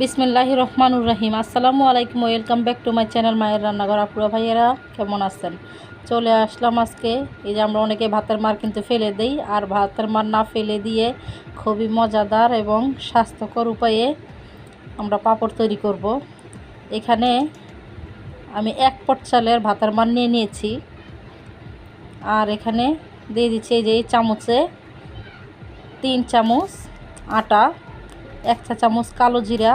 বিসমিল্লাহ রহমানুর রহিম। আসসালামু আলাইকুম, welcome back to my channel মায়ের রান্নাঘর। আপুরা ভাইয়েরা কেমন আছেন? চলে আসলাম আজকে। এই যে আমরা অনেকে ভাতের মার কিন্তু ফেলে দেই, আর ভাতের মার না ফেলে দিয়ে খুবই মজাদার এবং স্বাস্থ্যকর উপায়ে আমরা পাপড় তৈরি করব। এখানে আমি এক পট চালের ভাতের মার নিয়ে নিয়েছি। আর এখানে দিয়ে দিচ্ছি এই যে চামচে তিন চামচ আটা এক চা চামচ কালো জিরা,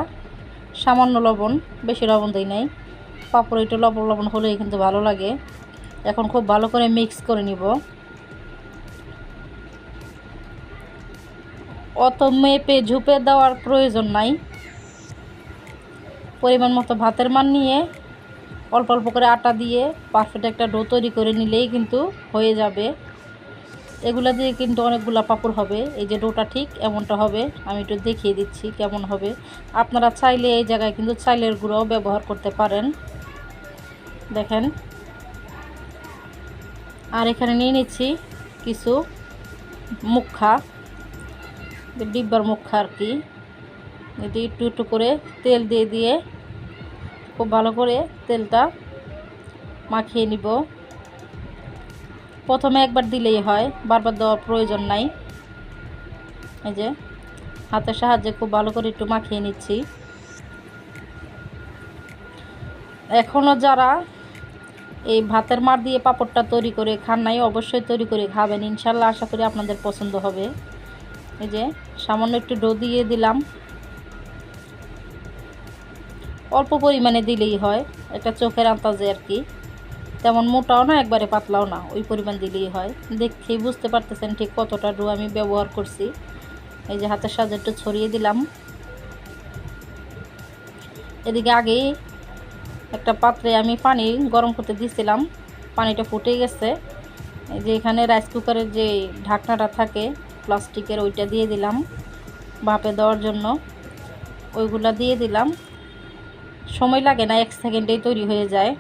সামান্য লবণ, বেশি লবণ দিই নাই। পাপড় একটু লবণ লবণ হলেই কিন্তু ভালো লাগে। এখন খুব ভালো করে মিক্স করে নিব। অত মেপে ঝুপে দেওয়ার প্রয়োজন নাই। পরিমাণ মতো ভাতের মান নিয়ে অল্প অল্প করে আটা দিয়ে পারফেক্ট একটা ডো তৈরি করে নিলেই কিন্তু হয়ে যাবে। এগুলা দিয়ে কিন্তু অনেকগুলা পাপড় হবে। এই যে ডোটা ঠিক এমনটা হবে। আমি একটু দেখিয়ে দিচ্ছি কেমন হবে। আপনারা চাইলে এই জায়গায় কিন্তু চাইলের গুঁড়োও ব্যবহার করতে পারেন। দেখেন। আর এখানে নিয়ে নিচ্ছি কিছু মুখা, ডিব্বার মুখা আর কি। এটি একটু একটু করে তেল দিয়ে দিয়ে খুব ভালো করে তেলটা মাখিয়ে নিব। প্রথমে একবার দিলেই হয়, বারবার দেওয়ার প্রয়োজন নাই। এই যে, হাতের সাহায্যে খুব ভালো করে একটু মাখিয়ে নিচ্ছি। এখনও যারা এই ভাতের মার দিয়ে পাপড়টা তৈরি করে খান নাই, অবশ্যই তৈরি করে খাবেন। ইনশাল্লাহ আশা করি আপনাদের পছন্দ হবে। এই যে, সামান্য একটু ডো দিয়ে দিলাম। অল্প পরিমাণে দিলেই হয় একটা চোখের আন্তাজে আর কি। তেমন মোটাও না, একবারে পাতলাও না, ওই পরিমাণ দিলেই হয়। দেখেই বুঝতে পারতেছেন ঠিক কতটা ডো আমি ব্যবহার করছি। এই যে হাতের সাহায্যে একটু ছড়িয়ে দিলাম। এদিকে আগেই একটা পাত্রে আমি পানি গরম করতে দিয়েছিলাম পানিটা ফুটে গেছে। এই যে এখানে রাইস কুকারের যে ঢাকনাটা থাকে, প্লাস্টিকের ওইটা দিয়ে দিলাম, ভাপে দেওয়ার জন্য। ওইগুলা দিয়ে দিলাম। সময় লাগে না, এক সেকেন্ডেই তৈরি হয়ে যায়।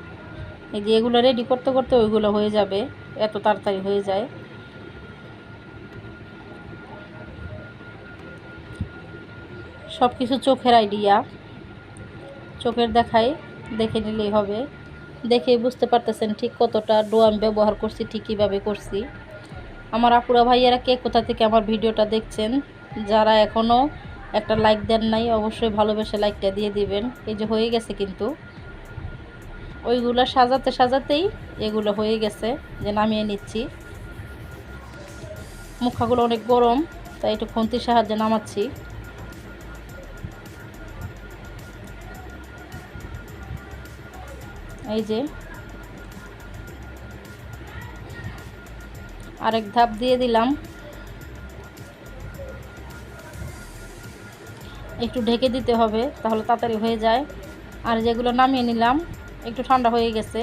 এই যে এগুলো রেডি করতে করতে ওইগুলো হয়ে যাবে, এত তাড়াতাড়ি হয়ে যায়। সব কিছু চোখের আইডিয়া চোখের দেখাই, দেখে নিলেই হবে। দেখেই বুঝতে পারতেছেন ঠিক কতটা ডো আমি ব্যবহার করছি, ঠিক কীভাবে করছি। আমার আপুরা ভাইয়েরা কে কোথা থেকে আমার ভিডিওটা দেখছেন, যারা এখনও একটা লাইক দেন নাই, অবশ্যই ভালোবেসে লাইকটা দিয়ে দিবেন। এই যে হয়ে গেছে কিন্তু। ওইগুলো সাজাতে সাজাতেই এগুলো হয়ে গেছে, যে নামিয়ে নিচ্ছি। মুখাগুলো অনেক গরম, তাই একটু খুন্তির সাহায্যে নামাচ্ছি। এই যে আরেক ধাপ দিয়ে দিলাম। একটু ঢেকে দিতে হবে, তাহলে তাড়াতাড়ি হয়ে যায়। আর যেগুলো নামিয়ে নিলাম একটু ঠান্ডা হয়ে গেছে,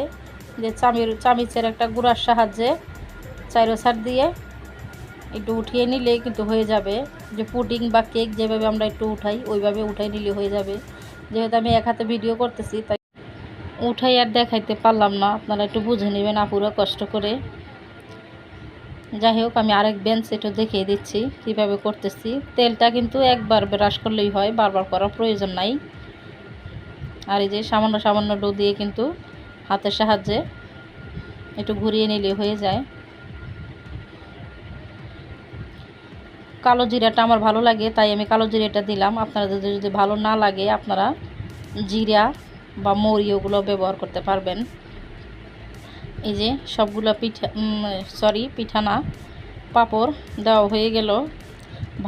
যে চামির চামিচের একটা গুঁড়ার সাহায্যে চাইরো সার দিয়ে একটু উঠিয়ে নিলে কিন্তু হয়ে যাবে। যে পুডিং বা কেক যেভাবে আমরা একটু উঠাই, ওইভাবে উঠাই নিলে হয়ে যাবে। যেহেতু আমি এক হাতে ভিডিও করতেছি, তাই উঠাই আর দেখাইতে পারলাম না। আপনারা একটু বুঝে নেবেন আপুরা কষ্ট করে। যাই হোক, আমি আরেক বেঞ্চ একটু দেখিয়ে দিচ্ছি কীভাবে করতেছি। তেলটা কিন্তু একবার ব্রাশ করলেই হয়, বারবার করার প্রয়োজন নাই। আর এই যে সামান্য সামান্য ডো দিয়ে কিন্তু হাতের সাহায্যে একটু ঘুরিয়ে নিলে হয়ে যায়। কালো জিরাটা আমার ভালো লাগে, তাই আমি কালো জিরাটা দিলাম। আপনাদের যদি যদি ভালো না লাগে, আপনারা জিরা বা মরি ওগুলো ব্যবহার করতে পারবেন। এই যে সবগুলো পিঠা সরি পিঠা না পাঁপড় দেওয়া হয়ে গেল।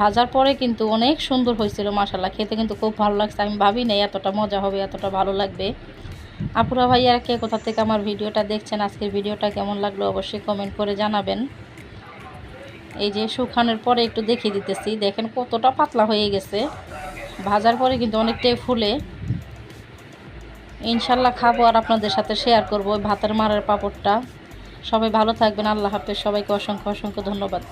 ভাজার পরে কিন্তু অনেক সুন্দর হয়েছিল মাসাল্লাহ খেতে কিন্তু খুব ভালো লাগছে। আমি ভাবি নাই এতটা মজা হবে, এতটা ভালো লাগবে। আপুরা ভাইয়ারা কে কোথা থেকে আমার ভিডিওটা দেখছেন, আজকের ভিডিওটা কেমন লাগল অবশ্যই কমেন্ট করে জানাবেন। এই যে শুকানোর পরে একটু দেখিয়ে দিতেছি। দেখেন কতটা পাতলা হয়ে গেছে। ভাজার পরে কিন্তু অনেকটাই ফুলে। ইনশাল্লাহ খাব আর আপনাদের সাথে শেয়ার করব ভাতের মারের পাপড়টা। সবাই ভালো থাকবেন। আল্লাহ হাফেজ। সবাইকে অসংখ্য অসংখ্য ধন্যবাদ।